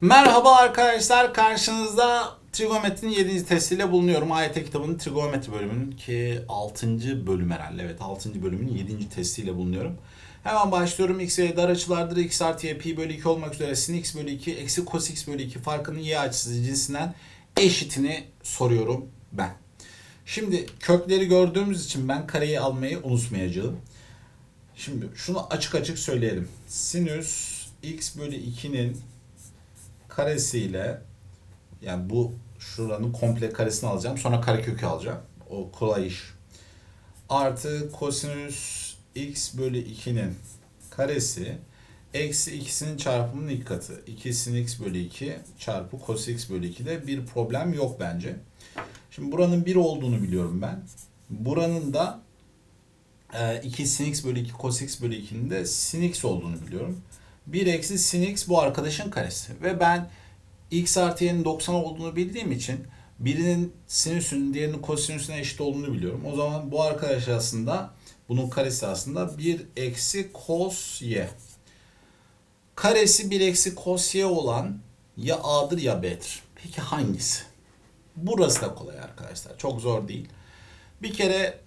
Merhaba arkadaşlar karşınızda trigonometrinin 7. testiyle bulunuyorum. AYT kitabının trigonometri bölümünün ki 6. bölüm herhalde. Evet 6. bölümün 7. testiyle bulunuyorum. Hemen başlıyorum. X ve dar açılardır. X artı y pi bölü 2 olmak üzere sin x bölü 2 eksi cos x bölü 2 farkının y açısı cinsinden eşitini soruyorum ben. Şimdi kökleri gördüğümüz için ben kareyi almayı unutmayacağım. Şimdi şunu açık açık söyleyelim. Sinüs x bölü 2'nin karesiyle yani bu şuranın komple karesini alacağım. Sonra karekökü alacağım. O kolay iş. Artı kosinüs x bölü 2'nin karesi eksi ikisinin çarpımının ilk katı. 2 sin x bölü 2 çarpı cos x bölü 2'de bir problem yok bence. Şimdi buranın 1 olduğunu biliyorum ben. Buranın da e, 2 sin x bölü 2 cos x bölü 2'nin de sin x olduğunu biliyorum. 1 eksi sin x bu arkadaşın karesi. Ve ben x artı y'nin 90 olduğunu bildiğim için birinin sinüsünün diğerinin kosinüsüne eşit olduğunu biliyorum. O zaman bu arkadaş aslında bunun karesi aslında 1 eksi cos y. Karesi 1 eksi cos y olan ya a'dır ya b'dir. Peki hangisi? Burası da kolay arkadaşlar. Çok zor değil. Bir kere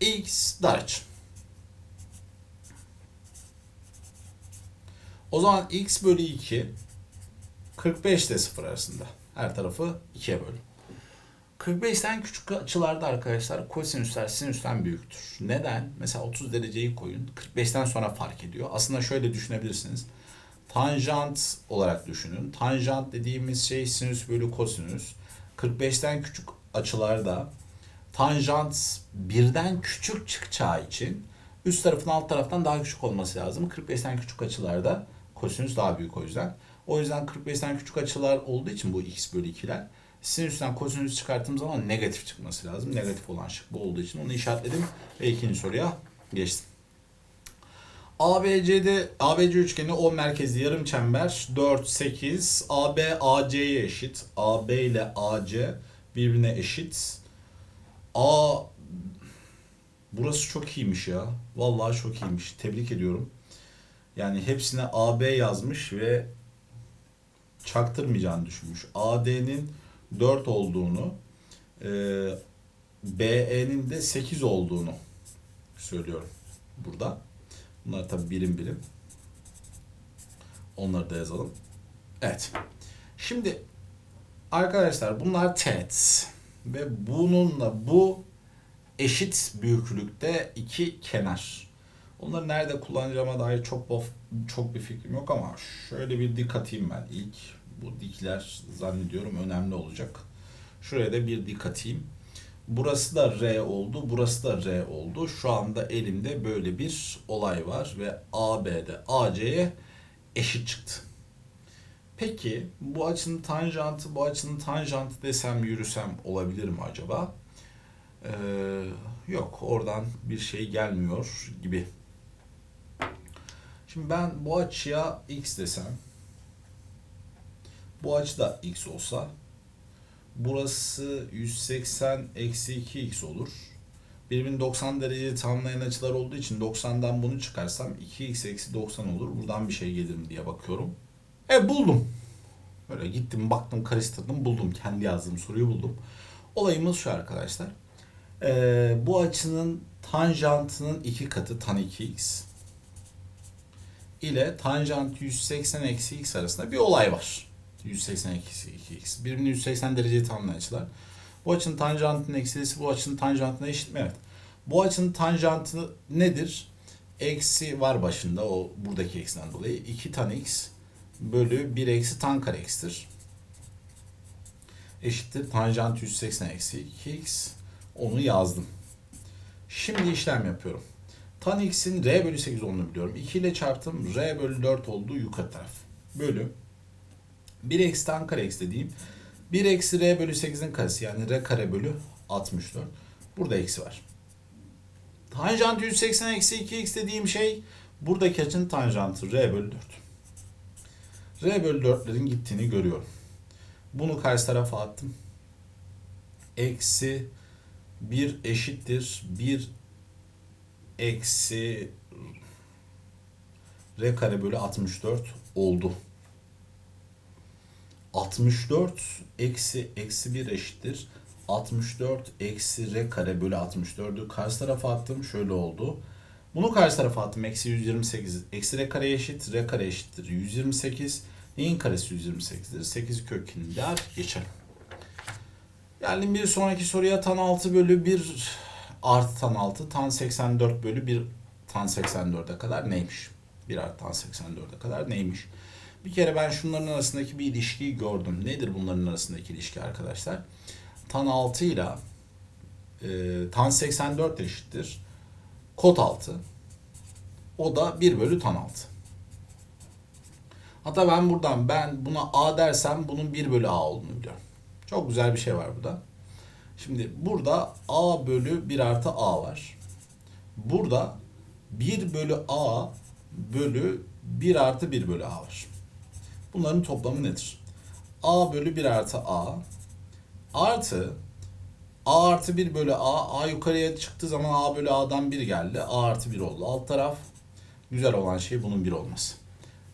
x dar açı. O zaman x bölü 2 45 ile 0 arasında. Her tarafı 2'ye bölün. 45'ten küçük açılarda arkadaşlar kosinüsler sinüsten büyüktür. Neden? Mesela 30 dereceyi koyun. 45'ten sonra fark ediyor. Aslında şöyle düşünebilirsiniz. Tanjant olarak düşünün. Tanjant dediğimiz şey sinüs bölü kosinüs. 45'ten küçük açılarda tanjant birden küçük çıkacağı için üst tarafın alt taraftan daha küçük olması lazım. 45'ten küçük açılarda kosinüs daha büyük o yüzden. O yüzden 45'ten küçük açılar olduğu için bu x bölü 2'ler sinüsten kosinüs çıkarttığım zaman negatif çıkması lazım. Negatif olan şık bu olduğu için onu işaretledim ve ikinci soruya geçtim. ABC'de ABC üçgeni O merkezli yarım çember 4 8 AB AC'ye eşit. AB ile AC birbirine eşit. A Burası çok iyiymiş ya. Vallahi çok iyiymiş. Tebrik ediyorum. Yani hepsine AB yazmış ve çaktırmayacağını düşünmüş. AD'nin 4 olduğunu, e, BE'nin de 8 olduğunu söylüyorum burada. Bunlar tabi birim birim. Onları da yazalım. Evet. Şimdi arkadaşlar bunlar teğet ve bununla bu eşit büyüklükte iki kenar. Onları nerede kullanacağıma dair çok bof, çok bir fikrim yok ama şöyle bir dik atayım ben ilk. Bu dikler zannediyorum önemli olacak. Şuraya da bir dik atayım. Burası da R oldu, burası da R oldu. Şu anda elimde böyle bir olay var ve AB'de AC'ye eşit çıktı. Peki bu açının tanjantı, bu açının tanjantı desem yürüsem olabilir mi acaba? Ee, yok oradan bir şey gelmiyor gibi. Şimdi ben bu açıya x desem bu açı da x olsa burası 180 eksi 2x olur. Birbirini 90 derece tamamlayan açılar olduğu için 90'dan bunu çıkarsam 2x eksi 90 olur. Buradan bir şey gelir mi diye bakıyorum. E buldum. Böyle gittim baktım karıştırdım buldum. Kendi yazdığım soruyu buldum. Olayımız şu arkadaşlar. Ee, bu açının tanjantının iki katı tan 2x ile tanjant 180 eksi x arasında bir olay var. 180 eksi 2x. Birbirini 180 dereceye tamamlayan açılar. Bu açının tanjantının eksilisi bu açının tanjantına eşit mi? Evet. Bu açının tanjantı nedir? Eksi var başında o buradaki eksiden dolayı. 2 tan x bölü 1 eksi tan kare x'tir. Eşittir tanjant 180 eksi 2x. Onu yazdım. Şimdi işlem yapıyorum. Tan x'in r bölü 8 olduğunu biliyorum. 2 ile çarptım. r bölü 4 olduğu yukarı taraf. Bölü 1 eksi tan kare x dediğim 1 eksi r bölü 8'in karesi yani r kare bölü 64. Burada eksi var. Tanjant 180 eksi 2x dediğim şey buradaki açının tanjantı r bölü 4. r bölü 4'lerin gittiğini görüyorum. Bunu karşı tarafa attım. Eksi 1 eşittir 1 eksi r kare bölü 64 oldu. 64 eksi eksi 1 eşittir. 64 eksi r kare bölü 64'ü karşı tarafa attım. Şöyle oldu. Bunu karşı tarafa attım. Eksi 128. Eksi r kare eşit. R kare eşittir. 128. Neyin karesi 128'dir? 8 kökünden geçelim. Geldim bir sonraki soruya tan 6 bölü 1 artı tan 6 tan 84 bölü 1 tan 84'e kadar neymiş? 1 artı tan 84'e kadar neymiş? Bir kere ben şunların arasındaki bir ilişkiyi gördüm. Nedir bunların arasındaki ilişki arkadaşlar? Tan 6 ile e, tan 84 eşittir. Kot 6. O da 1 bölü tan 6. Hatta ben buradan ben buna A dersem bunun 1 bölü A olduğunu biliyorum. Çok güzel bir şey var burada. Şimdi burada A bölü 1 artı A var. Burada 1 bölü A bölü 1 artı 1 bölü A var. Bunların toplamı nedir? A bölü 1 artı A artı A artı 1 bölü A. A yukarıya çıktığı zaman A bölü A'dan 1 geldi. A artı 1 oldu. Alt taraf güzel olan şey bunun 1 olması.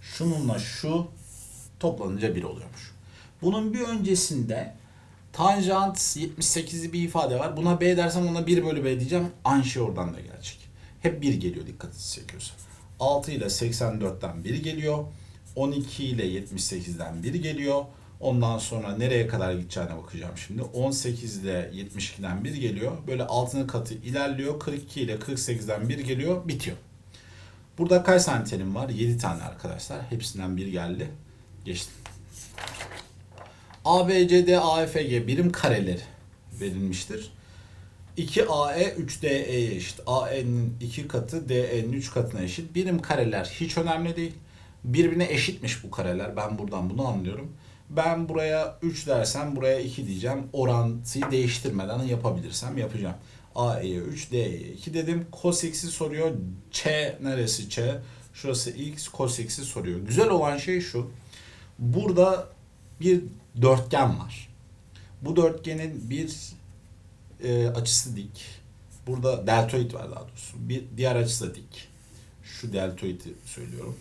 Şununla şu toplanınca 1 oluyormuş. Bunun bir öncesinde tanjant 78'li bir ifade var. Buna B dersem ona 1 bölü B diyeceğim. Şey oradan da gelecek. Hep 1 geliyor dikkatinizi çekiyorsa. 6 ile 84'ten 1 geliyor. 12 ile 78'den 1 geliyor. Ondan sonra nereye kadar gideceğine bakacağım şimdi. 18 ile 72'den 1 geliyor. Böyle altının katı ilerliyor. 42 ile 48'den 1 geliyor. Bitiyor. Burada kaç tane terim var? 7 tane arkadaşlar. Hepsinden bir geldi. Geçtim. A, B, C, D, A, F, G birim kareleri verilmiştir. 2AE 3DE'ye eşit. AE'nin 2 katı DE'nin 3 katına eşit. Birim kareler hiç önemli değil. Birbirine eşitmiş bu kareler. Ben buradan bunu anlıyorum. Ben buraya 3 dersem buraya 2 diyeceğim. Orantıyı değiştirmeden yapabilirsem yapacağım. AE'ye 3, D'ye 2 dedim. Cos x'i soruyor. Ç neresi Ç? Şurası x, cos x'i soruyor. Güzel olan şey şu. Burada bir dörtgen var. Bu dörtgenin bir e, açısı dik. Burada deltoid var daha doğrusu. Bir diğer açısı da dik. Şu deltoidi söylüyorum.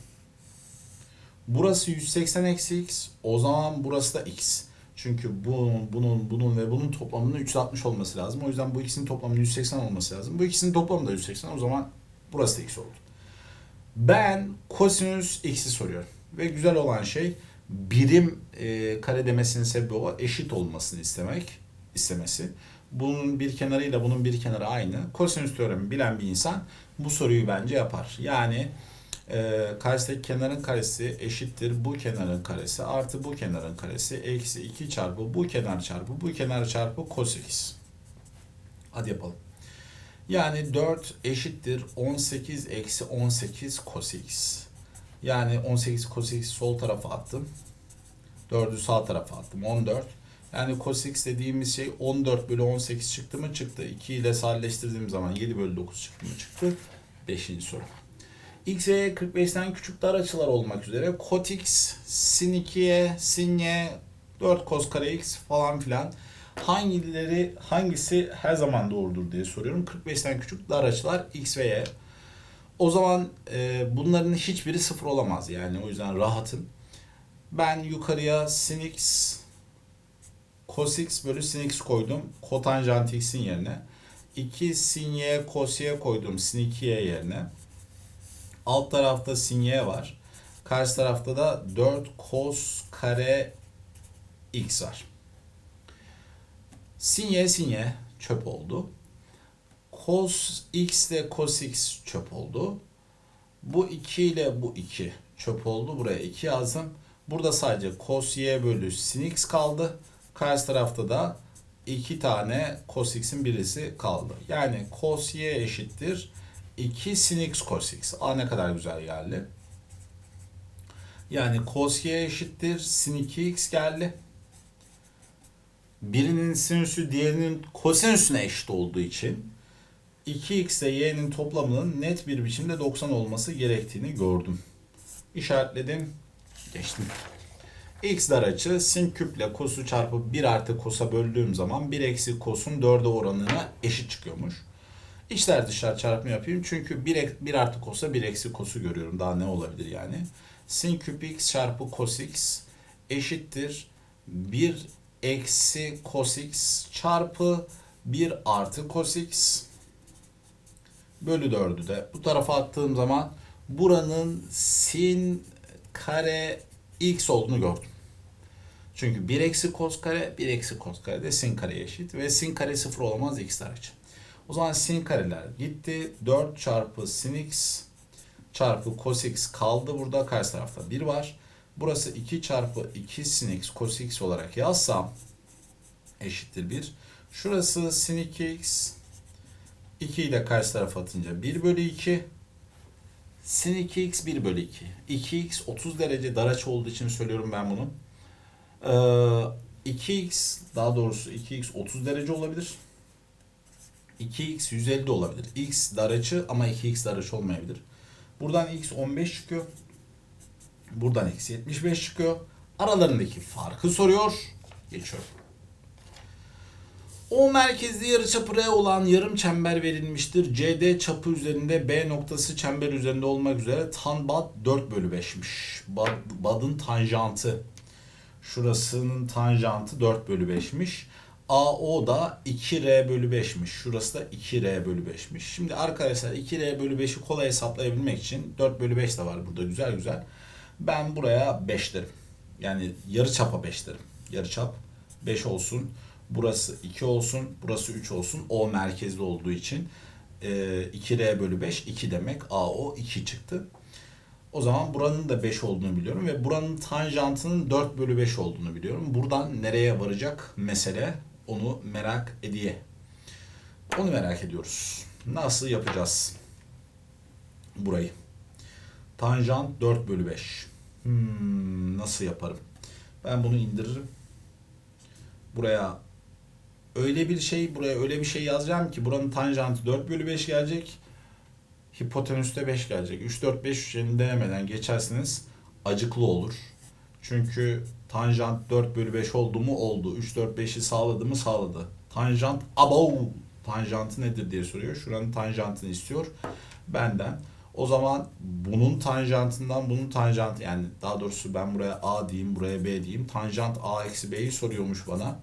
Burası 180 eksi x. O zaman burası da x. Çünkü bunun, bunun, bunun ve bunun toplamının 360 olması lazım. O yüzden bu ikisinin toplamının 180 olması lazım. Bu ikisinin toplamı da 180. O zaman burası da x oldu. Ben kosinüs x'i soruyorum. Ve güzel olan şey birim e, kare demesinin sebebi o eşit olmasını istemek istemesi. Bunun bir kenarıyla bunun bir kenarı aynı. Kosinüs teoremi bilen bir insan bu soruyu bence yapar. Yani e, karşıdaki kenarın karesi eşittir bu kenarın karesi artı bu kenarın karesi eksi 2 çarpı bu kenar çarpı bu kenar çarpı cos. Hadi yapalım. Yani 4 eşittir 18 eksi 18 cos x. Yani 18 cos x sol tarafa attım. 4'ü sağ tarafa attım. 14. Yani cos x dediğimiz şey 14 bölü 18 çıktı mı? Çıktı. 2 ile sadeleştirdiğim zaman 7 bölü 9 çıktı mı? Çıktı. 5. soru. X Y 45'ten küçük dar açılar olmak üzere kot x, sin 2'ye, sin y, 4 cos kare x falan filan hangileri hangisi her zaman doğrudur diye soruyorum. 45'ten küçük dar açılar x ve y. O zaman e, bunların hiçbiri sıfır olamaz yani o yüzden rahatım. Ben yukarıya sin x cos x bölü sin koydum. Kotanjant x'in yerine. 2 sin y cos y koydum sin 2y yerine. Alt tarafta sin y var. Karşı tarafta da 4 cos kare x var. Sin y sin y çöp oldu. Cos x ile cos x çöp oldu. Bu 2 ile bu 2 çöp oldu. Buraya 2 yazdım. Burada sadece cos y bölü sin x kaldı. Karşı tarafta da 2 tane cos x'in birisi kaldı. Yani cos y eşittir 2 sin x cos x. Aa ne kadar güzel geldi. Yani cos y eşittir sin 2x geldi. Birinin sinüsü diğerinin kosinüsüne eşit olduğu için 2x ile y'nin toplamının net bir biçimde 90 olması gerektiğini gördüm. İşaretledim. Geçtim. x dar açı sin küple kosu çarpı 1 artı kosa böldüğüm zaman 1 eksi kosun 4'e oranına eşit çıkıyormuş. İçler dışlar çarpımı yapayım. Çünkü 1, 1 artı kosa 1 eksi kosu görüyorum. Daha ne olabilir yani? Sin küp x çarpı cos x eşittir. 1 eksi cos x çarpı 1 artı cos x bölü 4'ü de bu tarafa attığım zaman buranın sin kare x olduğunu gördüm. Çünkü 1 eksi cos kare 1 eksi cos kare de sin kareye eşit ve sin kare 0 olamaz x hariç. O zaman sin kareler gitti. 4 çarpı sin x çarpı cos x kaldı burada. Karşı tarafta 1 var. Burası 2 çarpı 2 sin x cos x olarak yazsam eşittir 1. Şurası sin 2x 2 ile karşı tarafa atınca 1 bölü 2 sin 2x 1 bölü 2. 2x 30 derece dar açı olduğu için söylüyorum ben bunu. Ee, 2x daha doğrusu 2x 30 derece olabilir. 2x 150 de olabilir. x dar açı ama 2x dar açı olmayabilir. Buradan x 15 çıkıyor. Buradan x 75 çıkıyor. Aralarındaki farkı soruyor. Geçiyorum. O merkezli yarıçapı R olan yarım çember verilmiştir. CD çapı üzerinde B noktası çember üzerinde olmak üzere tan bad 4 bölü 5'miş. Bad, badın tanjantı. Şurasının tanjantı 4 bölü 5'miş. AO da 2R bölü 5'miş. Şurası da 2R bölü 5'miş. Şimdi arkadaşlar 2R bölü 5'i kolay hesaplayabilmek için 4 bölü 5 de var burada güzel güzel. Ben buraya 5 derim. Yani yarı çapa 5 derim. Yarı çap 5 olsun. Burası 2 olsun. Burası 3 olsun. O merkezli olduğu için e, 2R bölü 5 2 demek. AO 2 çıktı. O zaman buranın da 5 olduğunu biliyorum ve buranın tanjantının 4 bölü 5 olduğunu biliyorum. Buradan nereye varacak mesele onu merak ediye. Onu merak ediyoruz. Nasıl yapacağız burayı? Tanjant 4 bölü 5. Hmm, nasıl yaparım? Ben bunu indiririm. Buraya öyle bir şey, buraya öyle bir şey yazacağım ki buranın tanjantı 4 bölü 5 gelecek. Hipotenüste 5 gelecek. 3, 4, 5 üçgeni denemeden geçerseniz acıklı olur. Çünkü tanjant 4 bölü 5 oldu mu oldu. 3, 4, 5'i sağladı mı sağladı. Tanjant above tanjantı nedir diye soruyor. Şuranın tanjantını istiyor benden. O zaman bunun tanjantından bunun tanjantı yani daha doğrusu ben buraya A diyeyim buraya B diyeyim. Tanjant A eksi B'yi soruyormuş bana.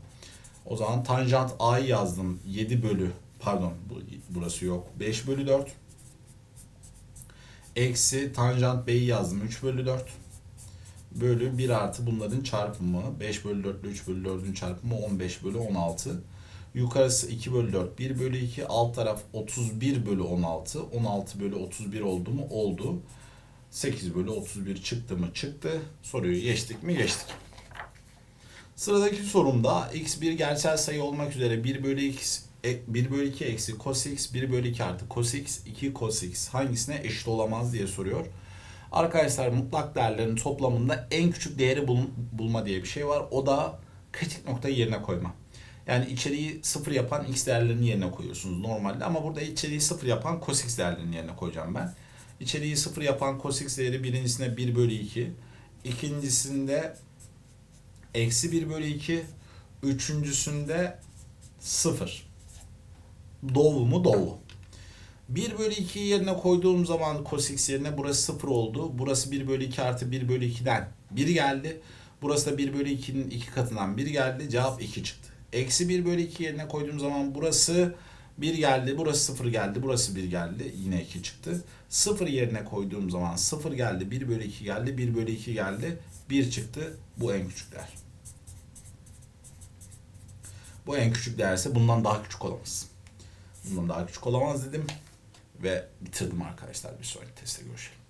O zaman tanjant A'yı yazdım. 7 bölü pardon bu, burası yok. 5 bölü 4. Eksi tanjant B'yi yazdım. 3 bölü 4. Bölü 1 artı bunların çarpımı. 5 bölü 4 ile 3 bölü 4'ün çarpımı 15 bölü 16. Yukarısı 2 bölü 4, 1 bölü 2. Alt taraf 31 bölü 16. 16 bölü 31 oldu mu? Oldu. 8 bölü 31 çıktı mı? Çıktı. Soruyu geçtik mi? Geçtik. Sıradaki sorumda x bir gerçel sayı olmak üzere 1 bölü x 1 bölü 2 eksi cos x 1 bölü 2 artı cos x 2 cos x hangisine eşit olamaz diye soruyor. Arkadaşlar mutlak değerlerin toplamında en küçük değeri bul- bulma diye bir şey var. O da kritik noktayı yerine koyma. Yani içeriği sıfır yapan x değerlerinin yerine koyuyorsunuz normalde ama burada içeriği sıfır yapan cos x değerlerinin yerine koyacağım ben. İçeriği sıfır yapan cos x değeri birincisinde 1 bölü 2, ikincisinde eksi 1 bölü 2, üçüncüsünde 0. Doğu mu doğu. 1 bölü 2'yi yerine koyduğum zaman cos x yerine burası 0 oldu. Burası 1 bölü 2 artı 1 bölü 2'den 1 geldi. Burası da 1 bölü 2'nin 2 katından 1 geldi. Cevap 2 çıktı. Eksi 1 bölü 2 yerine koyduğum zaman burası 1 geldi. Burası 0 geldi. Burası 1 geldi. Yine 2 çıktı. 0 yerine koyduğum zaman 0 geldi. 1 bölü 2 geldi. 1 bölü 2 geldi. 1 çıktı. Bu en küçük değer. Bu en küçük değerse bundan daha küçük olamaz. Bundan daha küçük olamaz dedim ve bitirdim arkadaşlar. Bir sonraki testte görüşelim.